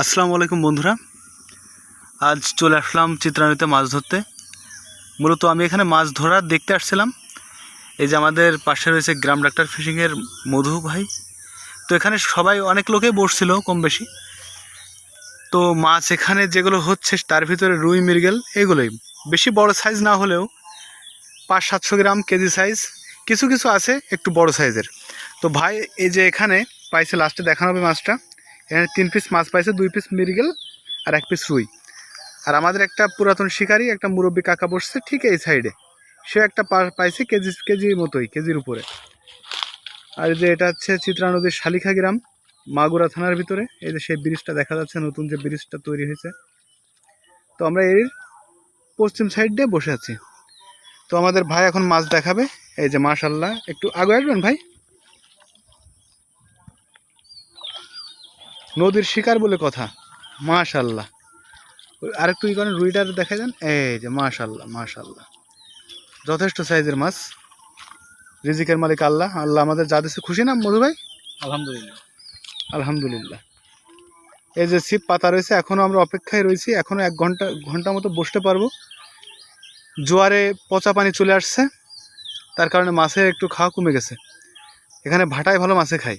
আসসালামু আলাইকুম বন্ধুরা। আজ চলে আসলাম চিত্রাণীতে মাছ ধরতে। মূলত আমি এখানে মাছ ধরার দেখতে আসছিলাম। এই যে আমাদের পাশে রয়েছে গ্রাম ডাক্তার ফিশিংয়ের মধু ভাই। তো এখানে সবাই অনেক লোকেই বসছিল কম বেশি। তো মাছ এখানে যেগুলো হচ্ছে তার ভিতরে রুই, মৃগেল এগুলোই। বেশি বড় সাইজ না হলেও পাঁচ সাতশো গ্রাম কেজি সাইজ কিছু কিছু আছে একটু বড় সাইজের তো ভাই, এই যে এখানে পাইছে লাস্টে দেখানো হবে মাছটা। এখানে তিন পিস মাছ পাইছে, দুই পিস মৃগেল আর এক পিস রুই। আর আমাদের একটা পুরাতন শিকারী, একটা মুরব্বী কাকা বসছে ঠিক এই সাইডে সে একটা পা- পাইছে কেজি কেজির মতোই, কেজির উপরে। আর যে এটা হচ্ছে চিত্রা নদীর শালিখা গ্রাম, মাগুরা থানার ভিতরে। এই যে সেই ব্রিজটা দেখা যাচ্ছে, নতুন যে ব্রিজটা তৈরি হয়েছে। তো আমরা এর পশ্চিম সাইড দিয়ে বসে আছি। তো আমাদের ভাই এখন মাছ দেখাবে। এই যে মাশাল্লাহ, একটু আগে আসবেন ভাই? নদীর শিকার বলে কথা। মাশাল্লাহ। ওই আরেকটু ই করেন রুইটার দেখা যান এই যে মাশাল্লাহ মাশাল্লাহ। যথেষ্ট সাইজের মাছ। রিজিকের মালিক আল্লাহ। আল্লাহ আমাদের যা দিচ্ছে খুশি না মধু ভাই? আলহামদুলিল্লাহ। আলহামদুলিল্লাহ। এই যে সিপ পাতা রয়েছে এখনও আমরা অপেক্ষায় রয়েছি। এখনও এক ঘণ্টা ঘণ্টা মতো বসতে পারব। জোয়ারে পচা পানি চলে আসছে। তার কারণে মাছের একটু খাওয়া কমে গেছে। এখানে ভাটায় ভালো মাছে খায়